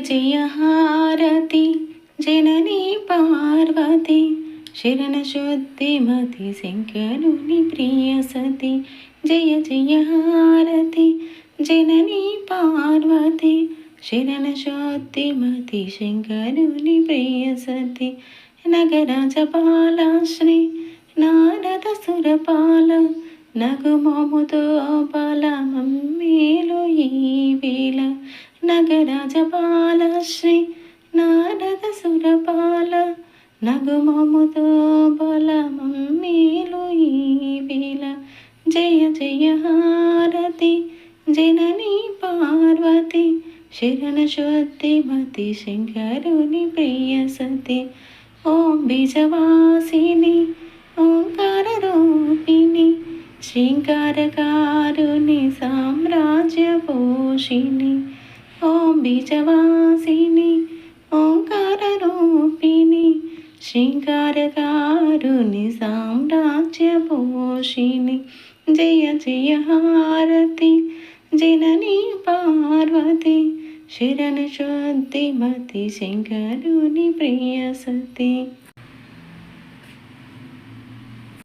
జయ హారతి జననీ పార్వతి శరణ శుద్ధిమతి శంకరుని ప్రియ సతి జయ జయ హారతి జననీ పార్వతి శరణ శుద్ధిమతి శంకరుని ప్రియ సతి నగరాజపాల శ్రీ నారద సురపాల నగుమోముతో బల మమ్మేలు ఈ వేళ నగరాజపాల శ్రీ నారద సురపాల నగుమముతో బల మమ్మేలు ఈ జయ జయ హారతి జననీ పార్వతి శరణ శుద్ధిమతి శంకరుని ప్రియ సతి. ఓం బీజవాసిని ఓంకార రూపిణి శృంగారకారుని సామ్రాజ్య పోషిణి ఓం బీజవాసిని ఓంకార రూపిణి శ్రీంకారకారుని సామ్రాజ్య పోషిణి జయ జయ హారతి జనని పార్వతి శరణ శుద్ధిమతి శంకరుని ప్రియ సతి.